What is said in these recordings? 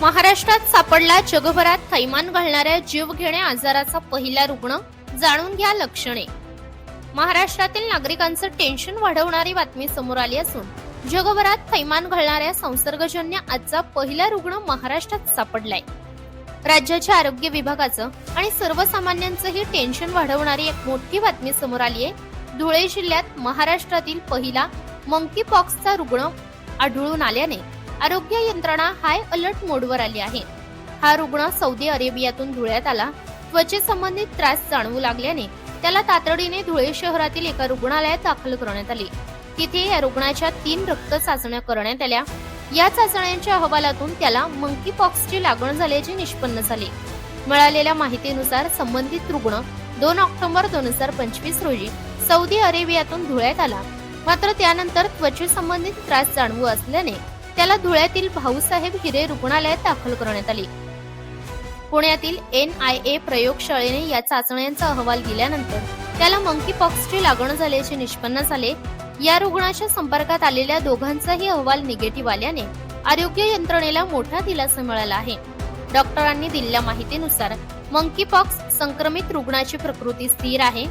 महाराष्ट्रात सापडला जगभरात थैमान घालणाऱ्या जीवघेण्या आजाराचा पहिला रुग्ण जाणून घ्या लक्षणे. महाराष्ट्रातील नागरिकांचं टेन्शन वाढवणारी बातमी समोर आली असून जगभरात थैमान घालणाऱ्या संसर्गजन्य आजचा पहिला रुग्ण महाराष्ट्रात सापडलाय. राज्याच्या आरोग्य विभागाचं आणि सर्वसामान्यांचंही टेन्शन वाढवणारी एक मोठी बातमी समोर आली आहे. धुळे जिल्ह्यात महाराष्ट्रातील पहिला मंकी पॉक्सचा रुग्ण आढळून आल्याने आरोग्य यंत्रणा हाय अलर्ट मोडवर आली आहे. हा रुग्ण सौदी अरेबियातून धुळ्यात आला. त्वचेसंबंधित त्रास जाणवू लागल्याने त्याला तातडीने धुळे शहरातील एका रुग्णालयात दाखल करण्यात आले. तिथे या रुग्णाच्या तीन रक्त चाचण्या करण्यात आल्या. या चाचण्यांच्या अहवालातून त्याला मंकी पॉक्सची लागण झाल्याचे निष्पन्न झाले. मिळालेल्या माहितीनुसार संबंधित रुग्ण दोन ऑक्टोबर दोन हजार पंचवीस रोजी सौदी अरेबियातून धुळ्यात आला. मात्र त्यानंतर त्वचेसंबंधित त्रास जाणवू असल्याने त्याला धुळ्यातील भाऊसाहेब हिरे रुग्णालयात दाखल करण्यात आले. पुण्यातील एन आय ए प्रयोगशाळेने या चाचण्यांचा अहवाल दिल्यानंतर त्याला मंकी पॉक्सची लागण झाल्याचे निष्पन्न झाले. या रुग्णाच्या संपर्कात आलेल्या दोघांचाही अहवाल निगेटिव्ह आल्याने आरोग्य यंत्रणेला मोठा दिलासा मिळाला आहे. डॉक्टरांनी दिलेल्या माहितीनुसार मंकी पॉक्स संक्रमित रुग्णाची प्रकृती स्थिर आहे.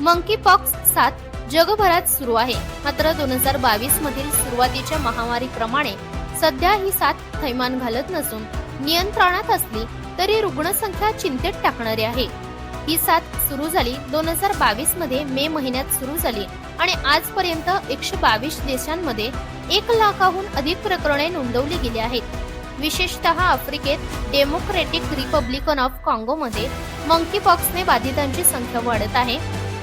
मंकी पॉक्स सात जगभरात सुरू आहे. मात्र दोन हजार बावीस मधील सुरुवातीच्या महामारीप्रमाणे सध्या ही साथ थैमान घालत नसून नियंत्रणात असली तरी रुग्णसंख्या चिंतेत टाकणारी आहे. ही साथ सुरू झाली दोन हजार बावीसमध्ये मे महिन्यात सुरू झाली आणि आजपर्यंत एकशे बावीस देशांमध्ये एक लाखाहून अधिक प्रकरणे नोंदवली गेली आहेत. विशेषतः आफ्रिकेत डेमोक्रेटिक रिपब्लिकन ऑफ काँगोमध्ये मंकी पॉक्सने बाधितांची संख्या वाढत आहे.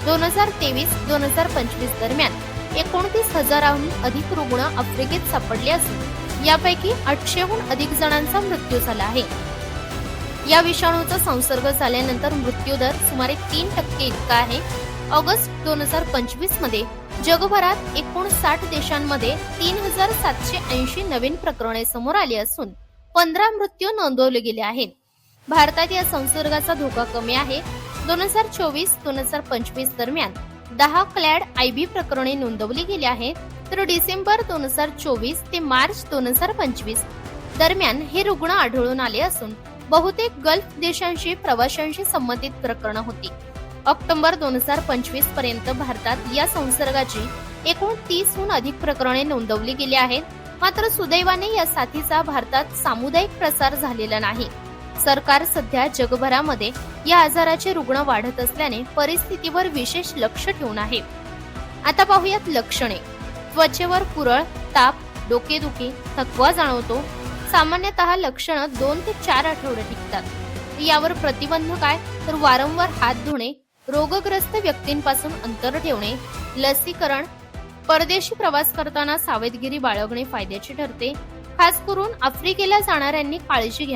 दोन हजार तेवीस दोन हजार पंचवीस दरम्यान एकोणतीस हजाराहून अधिक रुग्ण आफ्रिकेत सापडले असून यापैकी आठशेहून अधिक जणांचा मृत्यू झाला आहे. या विषाणूचा संसर्ग झाल्यानंतर मृत्यूदर सुमारे तीन टक्के इतका आहे. ऑगस्ट दोन हजार पंचवीसमध्ये जगभरात एकूण साठ देशांमध्ये तीन हजार सातशे ऐंशी नवीन प्रकरणे समोर आली असून पंधरा मृत्यू नोंदवले गेले आहेत. भारतात या संसर्गाचा धोका कमी आहे. दोन हजार चोवीस दोन हजार पंचवीस दरम्यान दहा क्लॅड आय बी प्रकरणे नोंदवली गेली आहेत. तर डिसेंबर दोन हजार चोवीस ते मार्च दोन हजार पंचवीस दरम्यान हे रुग्ण आढळून आले असून बहुतेक गल्फ देशांशी प्रवाशांशी संबंधित प्रकरणं होती. ऑक्टोबर दोन हजार पंचवीसपर्यंत भारतात या संसर्गाची एकूण तीसहून अधिक प्रकरणे नोंदवली गेली आहेत. मात्र सुदैवाने या साथीचा भारतात सामुदायिक प्रसार झालेला नाही. सरकार सध्या जगभरामध्ये या आजाराचे रुग्ण वाढत असल्याने परिस्थितीवर विशेष लक्ष ठेवून आहे. आता पाहूयात लक्षणे. त्वचेवर पुरळ ताप डोकेदुखी थकवा जाणवतो. सामान्यतः लक्षणं दोन ते चार आठवडे टिकतात. यावर प्रतिबंध काय? तर वारंवार हात धुणे रोगग्रस्त व्यक्तींपासून अंतर ठेवणे लसीकरण परदेशी प्रवास करताना सावधगिरी बाळगणे फायद्याचे ठरते. खास करून आफ्रिकेला जाणाऱ्यांनी काळजी घ्यावी.